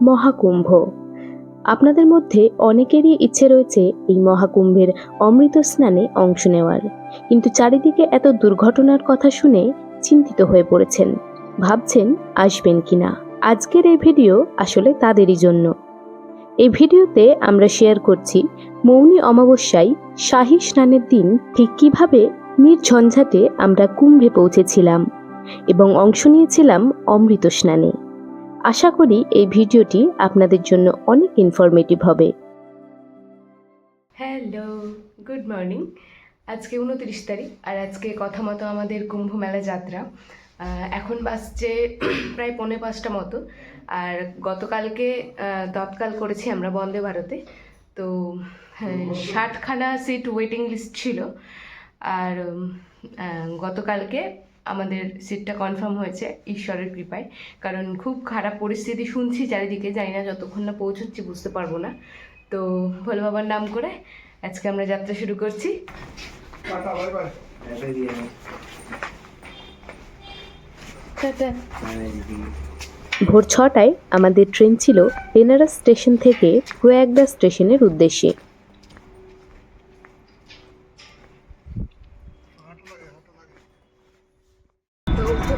মহাকুম্ভ। আপনাদের মধ্যে অনেকেরই ইচ্ছে রয়েছে এই মহাকুম্ভের অমৃত স্নানে অংশ নেওয়ার। কিন্তু চারিদিকে এত দুর্ঘটনার কথা শুনে চিন্তিত হয়ে পড়েছেন। ভাবছেন, আসবেন কিনা? আজকের এই ভিডিও আসলে তাদেরই জন্য। এই ভিডিওতে আমরা শেয়ার করছি মৌনী অমাবস্যায় শাহী স্নানের দিন ঠিক কীভাবে নির্ঝঞ্ঝাটে আমরা কুম্ভে পৌঁছেছিলাম এবং অংশ নিয়েছিলাম অমৃত স্নানে। আশা করি এই ভিডিওটি আপনাদের জন্য অনেক ইনফরমেটিভ হবে। হ্যালো গুড মর্নিং আজকে উনত্রিশ তারিখ আর আজকে কথা মতো আমাদের কুম্ভ মেলা যাত্রা। এখন বাসছে প্রায় পৌনে পাঁচটা মতো। আর গতকালকে তৎকাল করেছি আমরা বন্দে ভারতে। তো হ্যাঁ, ষাটখানা সিট ওয়েটিং লিস্ট ছিল। আর গতকালকে আমাদের সিটটা কনফার্ম হয়েছে ঈশ্বরের কৃপায়। কারণ খুব খারাপ পরিস্থিতি শুনছি চারিদিকে জানি না যতক্ষণ না পৌঁছচ্ছি বুঝতে পারব না। তো ভোলে বাবার নাম করে আজকে আমরা যাত্রা শুরু করছি। ভোর ছটায় আমাদের ট্রেন ছিল বেনারস স্টেশন থেকে প্রয়াগরাজ স্টেশনের উদ্দেশ্যে।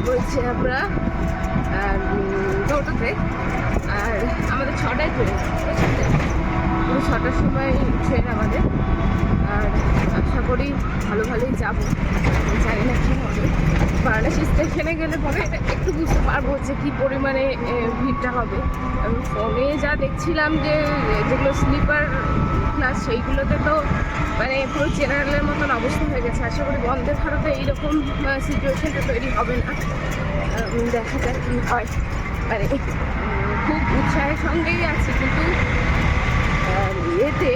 পড়েছি আমরা টোটোতে আর আমাদের ছটায় ট্রেন পুরো ছটার সময় ট্রেন আমাদের। আর আশা করি ভালো ভালোই যাব। জানি না কী হবে। বারাণসী স্টেশনে গেলে পরে একটু বুঝতে পারব যে কী পরিমাণে ভিড়টা হবে। আমি ফোনে যা দেখছিলাম যে, যেগুলো স্লিপার ক্লাস সেইগুলোতে তো মানে পুরো জেনারেলের মতন অবস্থা হয়ে গেছে। আশা করি বন্দে ভারতে এইরকম সিচুয়েশনটা তৈরি হবে না। দেখা যাক কী হয়। মানে খুব উৎসাহের সঙ্গেই আছি, কিন্তু ইয়েতে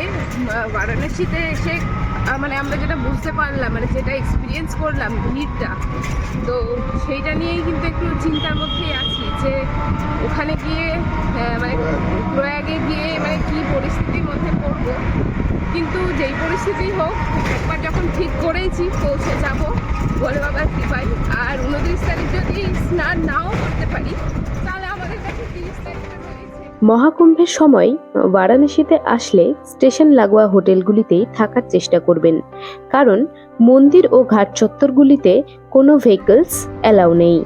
বারাণসীতে এসে মানে আমরা যেটা বুঝতে পারলাম মানে যেটা এক্সপিরিয়েন্স করলাম ভিড়টা, তো সেইটা নিয়েই কিন্তু একটু চিন্তার মধ্যেই আছি যে ওখানে গিয়ে মানে প্রয়াগে গিয়ে পরিস্থিতির মধ্যে পড়ব। কিন্তু যেই পরিস্থিতি হোক, একবার যখন ঠিক করেছি পৌঁছে যাব বলে বাবার কৃপায়। আর উনত্রিশ তারিখ যদি স্নান নাও করতে পারি, তাহলে আমাদের কাছে তিরিশ রয়েছে। মহাকুম্ভের সময় বারাণসীতে আসলে স্টেশন লাগোয়া হোটেলগুলিতেই থাকার চেষ্টা করবেন। কারণ মন্দির ও ঘাট চত্বরগুলিতে কোনো ভেহিকলস অ্যালাউ নেই।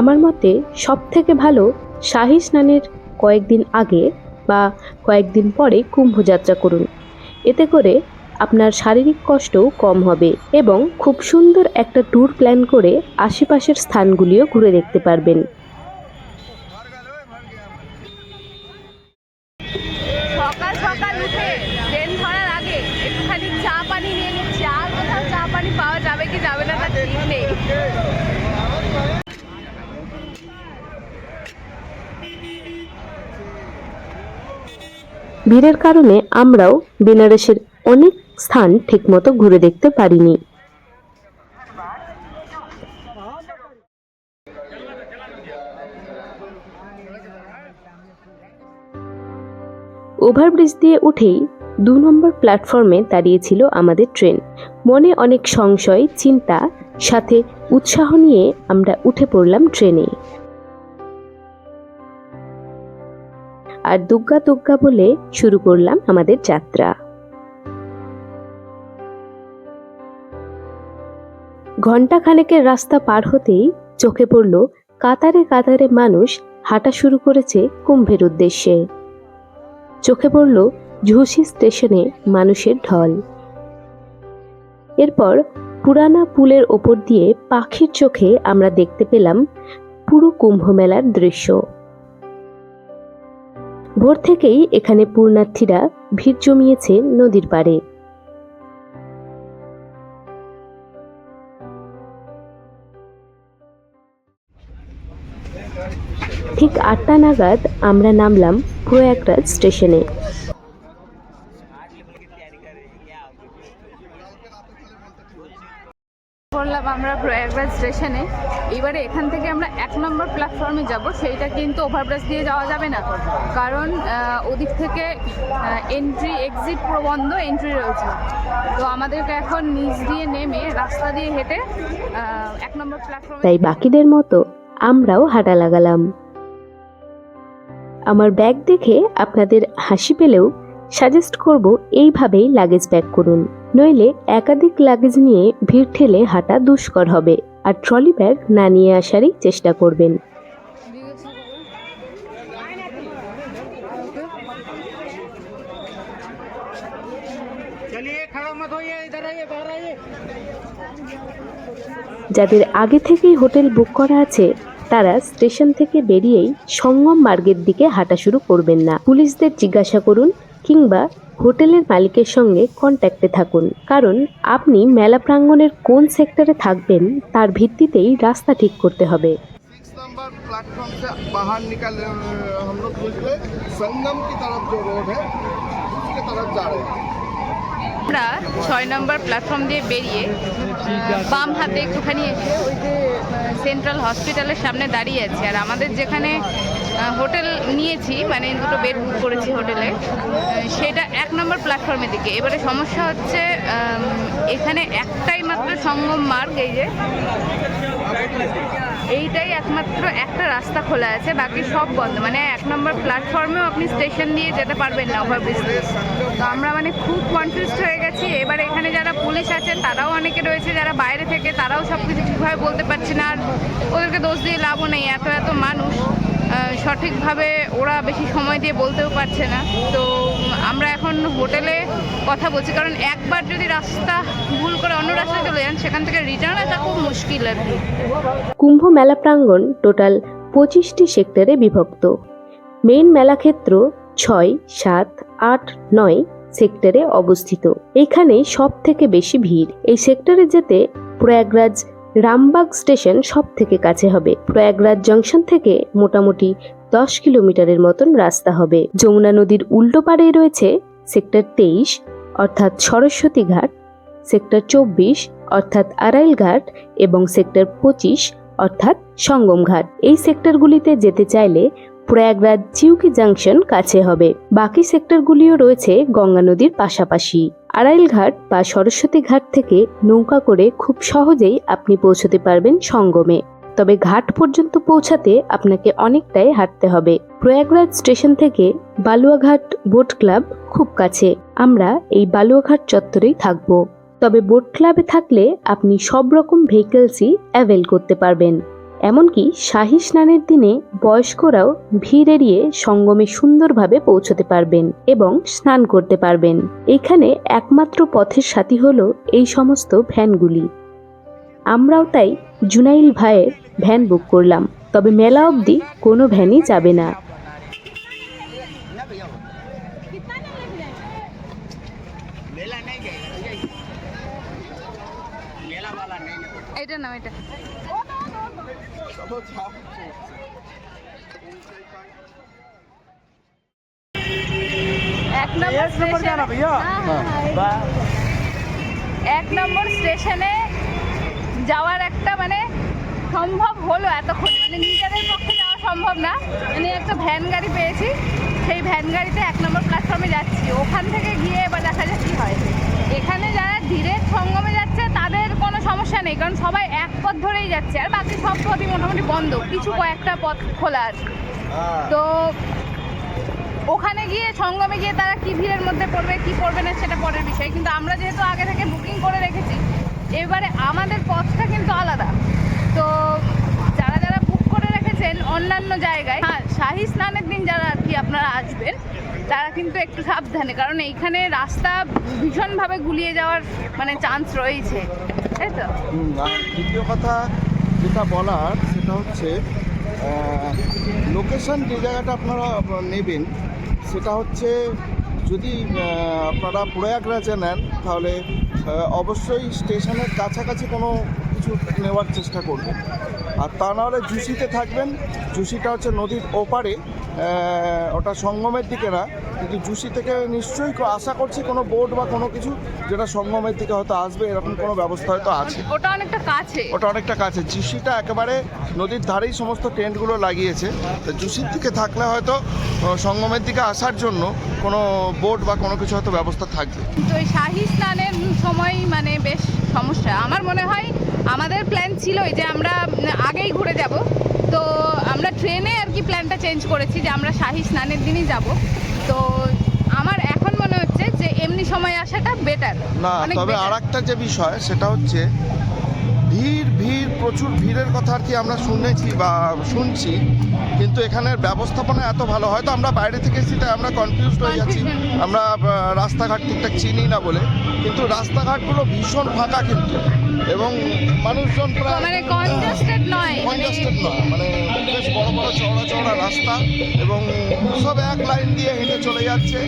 আমার মতে সব থেকে ভালো শাহী স্নানের কয়েকদিন আগে বা কয়েকদিন পরে কুম্ভযাত্রা করুন। এতে করে আপনার শারীরিক কষ্টও কম হবে এবং খুব সুন্দর একটা ট্যুর প্ল্যান করে আশেপাশের স্থানগুলিও ঘুরে দেখতে পারবেন সকাল সকাল উঠে ট্রেন ধরার আগে একটুখানি চা পানি নিয়ে নিচ্ছি আর কোথাও চা পানি পাওয়া যাবে কি যাবে না তার ঠিক নেই ভিড়ের কারণে আমরাও বেনারসের অনেক স্থান ঠিকমতো ঘুরে দেখতে পারিনি। ওভারব্রিজ দিয়ে উঠেই দু নম্বর প্ল্যাটফর্মে দাঁড়িয়েছিল আমাদের ট্রেন। মনে অনেক সংশয়, চিন্তা, সাথে উৎসাহ নিয়ে আমরা উঠে পড়লাম ট্রেনে। আর দুগ্গা দুগ্গা বলে শুরু করলাম আমাদের যাত্রা। ঘণ্টা খানেকের রাস্তা পার হতেই চোখে পড়ল কাতারে কাতারে মানুষ হাঁটা শুরু করেছে কুম্ভের উদ্দেশ্যে। চোখে পড়ল ঝুসি স্টেশনে মানুষের ঢল। এরপর পুরানা পুলের ওপর দিয়ে পাখির চোখে আমরা দেখতে পেলাম পুরো কুম্ভ মেলার দৃশ্য। ভোর থেকেই এখানে পূর্ণার্থীরা ভিড় জমিয়েছে নদীর পাড়ে। ঠিক আটটা নাগাদ আমরা নামলাম প্রয়াগরাজ স্টেশনে করলাম আমরা প্রয়াগরাজ স্টেশনে। এবারে এখান থেকে আমরা এক নম্বর প্ল্যাটফর্মে যাব, সেইটা কিন্তু ওভারব্রিজ দিয়ে যাওয়া যাবে না। কারণ ওদিক থেকে এন্ট্রি এক্সিট পুরো বন্ধ এন্ট্রি রয়েছে। তো আমাদেরকে এখন নিচ দিয়ে নেমে রাস্তা দিয়ে হেঁটে এক নম্বর প্ল্যাটফর্মে তাই বাকিদের মতো আমরাও হাঁটা লাগালাম। আমার ব্যাগ দেখে আপনাদের হাসি পেলেও সাজেস্ট করব, এইভাবেই লাগেজ প্যাক করুন। নইলে একাধিক লাগেজ নিয়ে ভিড় ঠেলে হাঁটা দুষ্কর হবে আর ট্রলি ব্যাগ না নিয়ে আসারই চেষ্টা করবেন। যাদের আগে থেকেই হোটেল বুক করা আছে তারা স্টেশন থেকে বেরিয়েই সঙ্গম মার্গের দিকে হাঁটা শুরু করবেন না। পুলিশদের জিজ্ঞাসা করুন কিংবা হোটেলের মালিকের সঙ্গে কন্ট্যাক্টে থাকুন কারণ আপনি মেলা প্রাঙ্গণের কোন সেক্টরে থাকবেন তার ভিত্তিতেই রাস্তা ঠিক করতে হবে सिक्स नंबर प्लेटफॉर्म से बाहर निकल अ, हम लोग निकले संगम की तरफ जो रोड है उसके तरफ जा रहे हैं আমরা ছয় নম্বর প্ল্যাটফর্ম দিয়ে বেরিয়ে বাম হাতে একটুখানি এসে ওই যে সেন্ট্রাল হসপিটালের সামনে দাঁড়িয়ে আছি। আর আমাদের যেখানে হোটেল নিয়েছি মানে দুটো বেড বুক করেছি হোটেলে সেটা এক নম্বর প্ল্যাটফর্মের দিকে। এবারে সমস্যা হচ্ছে এখানে একটাই মাত্র সঙ্গম মার্গ, এই যে। এইটাই একমাত্র একটা রাস্তা খোলা আছে, বাকি সব বন্ধ। মানে এক নম্বর প্ল্যাটফর্মেও আপনি স্টেশন দিয়ে যেতে পারবেন না ওভারব্রিজ তো আমরা মানে খুব কনফিউজড হয়ে গেছি। এবার এখানে যারা পুলিশ আছেন, তারাও অনেকে রয়েছে যারা বাইরে থেকে, তারাও সব কিছু ঠিকভাবে বলতে পারছে না। আর ওদেরকে দোষ দিয়ে লাভও নেই, এত এত মানুষ। সঠিকভাবে ওরা বেশি সময় দিয়ে বলতেও পারছে না। তো আমরা এখন হোটেলে কথা বলছি। কারণ একবার যদি রাস্তা ভুল করে অন্য রাস্তায় চলে যান, সেখান থেকে রিটার্ন আসা খুব মুশকিল আর কি। কুম্ভ মেলা প্রাঙ্গণ টোটাল পঁচিশটি সেক্টরে বিভক্ত। মেইন মেলাক্ষেত্র ছয়, সাত, আট, নয় সেক্টরে অবস্থিত। এখানে সব থেকে বেশি ভিড়। এই সেক্টরে যেতে প্রয়াগরাজ রামবাগ স্টেশন সব থেকে কাছে হবে। প্রয়াগরাজ জংশন থেকে মোটামুটি দশ কিলোমিটারের মতন রাস্তা হবে। যমুনা নদীর উল্টো পাড়ে রয়েছে সেক্টর তেইশ, অর্থাৎ সরস্বতী ঘাট, সেক্টর চব্বিশ, অর্থাৎ আড়াইল ঘাট এবং সেক্টর পঁচিশ, অর্থাৎ সঙ্গম ঘাট। এই সেক্টরগুলিতে যেতে চাইলে প্রয়াগরাজ চিউকি জাংশন কাছে হবে। বাকি সেক্টরগুলিও রয়েছে গঙ্গা নদীর পাশাপাশি। আড়াইল ঘাট বা সরস্বতী ঘাট থেকে নৌকা করে খুব সহজেই আপনি পৌঁছতে পারবেন সঙ্গমে। তবে ঘাট পর্যন্ত পৌঁছাতে আপনাকে অনেকটাই হাঁটতে হবে। প্রয়াগরাজ স্টেশন থেকে বালুয়াঘাট বোট ক্লাব খুব কাছে। আমরা এই বালুয়াঘাট চত্বরেই থাকব। তবে বোট ক্লাবে থাকলে আপনি সব রকম ভেহিকেলসই অ্যাভেল করতে পারবেন। এমনকি শাহী স্নানের দিনে বয়স্করাও ভিড় এড়িয়ে সঙ্গমে সুন্দরভাবে পৌঁছতে পারবেন এবং স্নান করতে পারবেন। এখানে একমাত্র পথের সাথী হল এই সমস্ত ভ্যানগুলি। আমরাও তাই জুনাইল ভাইয়ের ভ্যান বুক করলাম তবে মেলা অবধি কোনো ভ্যানই যাবে না। এটা না এটা। এক নম্বর এক নম্বর স্টেশনে যাওয়ার একটা মানে সম্ভব হলো এতক্ষণ। মানে নিজেদের পক্ষে যাওয়া সম্ভব না। মানে একটা ভ্যান গাড়ি পেয়েছি। সেই ভ্যান গাড়িতে এক নম্বর প্ল্যাটফর্মে যাচ্ছি। ওখান থেকে গিয়ে এবার দেখা যাক কী হয়। এখানে যারা ডিরেক্ট সঙ্গমে যাচ্ছে তাদের কোনো সমস্যা নেই কারণ সবাই এক পথ ধরেই যাচ্ছে আর বাকি সব পথই মোটামুটি বন্ধ। কিছু কয়েকটা পথ খোলা আছে। তো ওখানে গিয়ে সঙ্গমে গিয়ে তারা কি ভিড়ের মধ্যে পড়বে কি পড়বে না সেটা পরের বিষয়। কিন্তু আমরা যেহেতু আগে থেকে বুকিং করে রেখেছি এবারে আমাদের পথটা কিন্তু আলাদা। তো যারা যারা বুক করে রেখেছেন অন্যান্য জায়গায় হ্যাঁ শাহী স্নানের দিন যারা আর কি আপনারা আসবেন তারা কিন্তু একটু সাবধানে, কারণ এইখানে রাস্তা ভীষণভাবে গুলিয়ে যাওয়ার মানে চান্স রয়েছে, তাই তো? দ্বিতীয় কথা যেটা বলার সেটা হচ্ছে লোকেশন যে জায়গাটা আপনারা নেবেন, সেটা হচ্ছে যদি আপনারা প্রয়াগরাজে নেন, তাহলে অবশ্যই স্টেশনের কাছাকাছি কোনো কিছু নেওয়ার চেষ্টা করবেন। আর তা নাহলে জুসিতে থাকবেন। জুসিটা হচ্ছে নদীর ওপারে। ওটা সঙ্গমের দিকে না কিন্তু জুসি থেকে নিশ্চয়ই আশা করছি কোনো বোট বা কোনো কিছু যেটা সঙ্গমের দিকে হয়তো আসবে এরকম কোনো ব্যবস্থা হয়তো আছে। ওটা অনেকটা কাছে। ওটা অনেকটা কাছে। জুসিটা একেবারে নদীর ধারেই সমস্ত টেন্টগুলো লাগিয়েছে। তো জুসির দিকে থাকলে হয়তো সঙ্গমের দিকে আসার জন্য কোনো বোট বা কোনো কিছু হয়তো ব্যবস্থা থাকবে। তো এই শাহি স্নানের সময় মানে বেশ সমস্যা। আমার মনে হয় আমাদের প্ল্যান ছিলই যে আমরা আগেই ঘুরে যাব। তো আমরা ট্রেনে আর কি প্ল্যানটা চেঞ্জ করেছি যে আমরা শাহি স্নানের দিনই যাব। তো আমার এখন মনে হচ্ছে যে এমনি সময় আসাটা বেটার না তবে আর একটা যে বিষয় সেটা হচ্ছে ভিড় প্রচুর ভিড়ের কথা আর কি আমরা শুনেছি বা শুনছি কিন্তু এখানের ব্যবস্থাপনা এত ভালো হয়তো আমরা বাইরে থেকে এসেছি তাই আমরা কনফিউজ হয়ে যাচ্ছি। আমরা রাস্তাঘাট ঠিকঠাক চিনি না বলে। কিন্তু রাস্তাঘাটগুলো ভীষণ ফাঁকা কিন্তু। এবং মানুষজন প্রায় মানে কনজাস্টেড নয় মানে কনজাস্টেড নয় মানে বেশ বড় বড় চওড়া চওড়া রাস্তা এবং সব এক লাইন দিয়ে হেঁটে চলে যাচ্ছে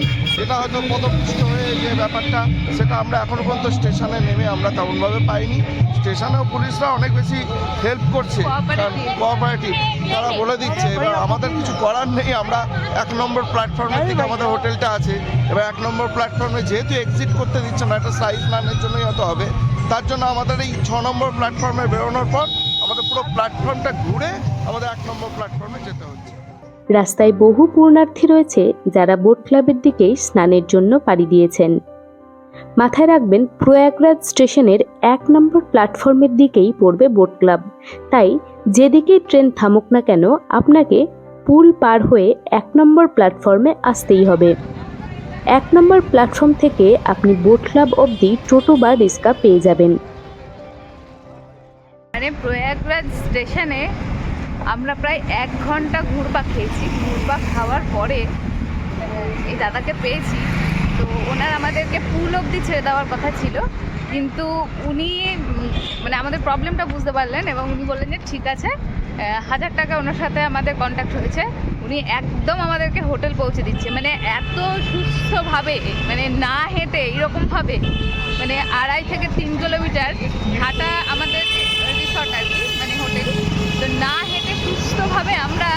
এটা হয়তো পদপিষ্ট হয়ে যে ব্যাপারটা সেটা আমরা এখনও পর্যন্ত স্টেশনে নেমে আমরা তেমনভাবে পাইনি স্টেশনেও পুলিশরা অনেক বেশি হেল্প করছে. কোঅপারেটিভ তারা বলে দিচ্ছে এবার আমাদের কিছু করার নেই আমরা এক নম্বর প্ল্যাটফর্মের দিকে আমাদের হোটেলটা আছে এবার এক নম্বর প্ল্যাটফর্মে যেহেতু এক্সিট করতে দিচ্ছে না একটা সাইজ ম্যানের জন্যই হয়তো হবে তার জন্য আমাদের এই ছ নম্বর প্ল্যাটফর্মে বেরোনোর পর আমাদের পুরো প্ল্যাটফর্মটা ঘুরে আমাদের এক নম্বর প্ল্যাটফর্মে যেতে হচ্ছে। রাস্তায় বহু পূর্ণার্থী রয়েছে যারা বোট ক্লাবের দিকেই স্নানের জন্য পাড়ি দিয়েছেন। মাথায় রাখবেন, প্রয়াগরাজ স্টেশনের এক নম্বর প্ল্যাটফর্মের দিকেই পড়বে বোট ক্লাব। তাই যেদিকেই ট্রেন থামুক না কেন, আপনাকে পুল পার হয়ে এক নম্বর প্ল্যাটফর্মে আসতেই হবে। এক নম্বর প্ল্যাটফর্ম থেকে আপনি বোট ক্লাব অবধি টোটো বা রিক্সা পেয়ে যাবেন। মানে প্রয়াগরাজ স্টেশনে আমরা প্রায় এক ঘণ্টা ঘুরবা খেয়েছি। ঘুরবা খাওয়ার পরে এই দাদাকে পেয়েছি। তো ওনার আমাদেরকে পুল অবধি ছেড়ে দেওয়ার কথা ছিল। কিন্তু উনি মানে আমাদের প্রবলেমটা বুঝতে পারলেন এবং উনি বললেন যে, ঠিক আছে হাজার টাকা ওনার সাথে আমাদের কন্ট্যাক্ট হয়েছে। উনি একদম আমাদেরকে হোটেল পৌঁছে দিচ্ছে। মানে এত সুস্থভাবে মানে না হেঁটে এইরকমভাবে মানে আড়াই থেকে তিন কিলোমিটার হাঁটা আমাদের রিসর্ট আর কি মানে হোটেল তো না হেঁটে সুস্থভাবে আমরা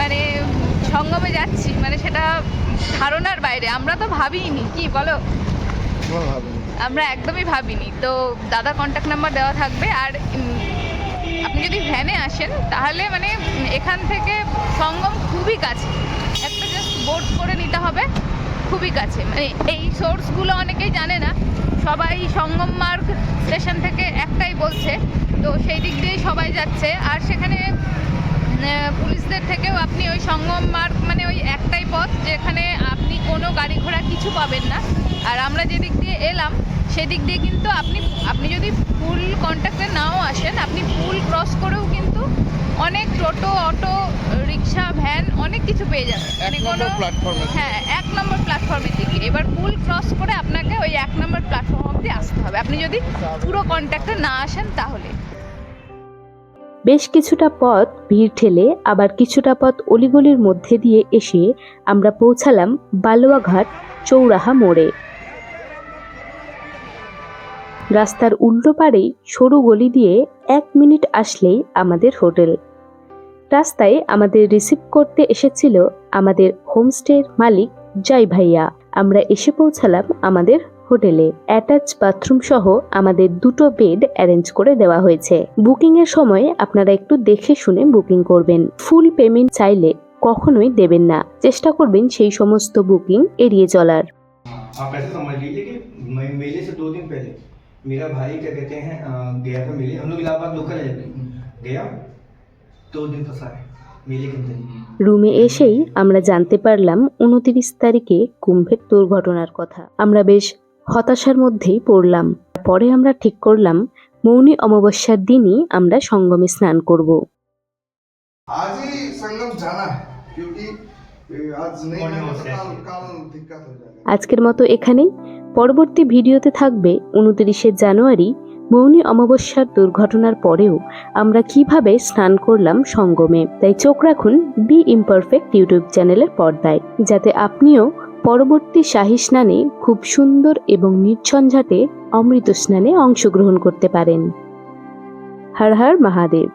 মানে সঙ্গমে যাচ্ছি মানে সেটা ধারণার বাইরে। আমরা তো ভাবিনি, কি বলো? আমরা একদমই ভাবিনি। তো দাদা কন্ট্যাক্ট নাম্বার দেওয়া থাকবে আর আপনি যদি ভ্যানে আসেন, তাহলে মানে এখান থেকে সঙ্গম খুবই কাছে। একটা জাস্ট বোট করে নিতে হবে, খুবই কাছে। মানে এই সোর্সগুলো অনেকেই জানে না। সবাই সঙ্গম মার্গ স্টেশন থেকে একটাই বলছে। তো সেই দিক দিয়েই সবাই যাচ্ছে। আর সেখানে পুলিশদের থেকেও আপনি ওই সঙ্গম মার্গ মানে ওই একটাই পথ, যেখানে আপনি কোনো গাড়ি ঘোড়া কিছু পাবেন না। আর আমরা যেদিক দিয়ে এলাম সেদিক দিয়ে কিন্তু আপনি আপনি যদি ফুল কন্ট্যাক্টে নাও আসেন আপনি ফুল ক্রস করেও কিন্তু অনেক টোটো অটো রিক্সা ভ্যান অনেক কিছু পেয়ে যাবেন। মানে কোনো প্ল্যাটফর্মে হ্যাঁ এক নম্বর প্ল্যাটফর্মের দিকে। এবার পুল ক্রস করে আপনাকে ওই এক নম্বর প্ল্যাটফর্ম অবধি আসতে হবে। আপনি যদি পুরো কন্ট্যাক্টে না আসেন তাহলে। বেশ কিছুটা পথ ভিড় ঠেলে আবার কিছুটা পথ অলিগলির মধ্যে দিয়ে এসে আমরা পৌঁছালাম বালুয়াঘাট চৌরাহা মোড়ে। রাস্তার উল্টো পাড়েই সরু গলি দিয়ে এক মিনিট আসলেই আমাদের হোটেল। রাস্তায় আমাদের রিসিভ করতে এসেছিল আমাদের হোমস্টের মালিক জয় ভাইয়া। আমরা এসে পৌঁছালাম আমাদের হোটেলে। অ্যাটাচ বাথরুম সহ আমাদের দুটো বেড অ্যারেঞ্জ করে দেওয়া হয়েছে। বুকিং এর সময় আপনারা একটু দেখে শুনে বুকিং করবেন। ফুল পেমেন্ট চাইলে কখনোই দেবেন না। চেষ্টা করবেন সেই সমস্ত বুকিং এড়িয়ে চলার। आप ऐसे समझ लीजिए कि मैं मेले से दो दिन पहले मेरा भाई क्या कहते हैं अ, गया था मेले हम लोग इलाहाबाद लोकल है जबकि गया दो दिन फंसा है मेले के अंदर ही। রুমে এসেই আমরা জানতে পারলাম উনতিরিশ তারিখে কুম্ভের দুর্ঘটনার কথা আমরা বেশ হতাশার মধ্যেই পড়লাম পরে আমরা ঠিক করলাম মৌনী অমাবস্যার দিনই আমরা সঙ্গমে স্নান করব आज ही संगम আজকের মতো এখানেই। পরবর্তী ভিডিওতে থাকবে উনত্রিশে জানুয়ারি মৌনী অমাবস্যার দুর্ঘটনার পরেও আমরা কীভাবে স্নান করলাম সঙ্গমে। তাই চোখ রাখুন বি ইমপারফেক্ট ইউটিউব চ্যানেলের পর্দায়, যাতে আপনিও পরবর্তী শাহী স্নানে খুব সুন্দর এবং নির্ঝঞ্ঝাটে অমৃত স্নানে অংশগ্রহণ করতে পারেন। হর হর মহাদেব।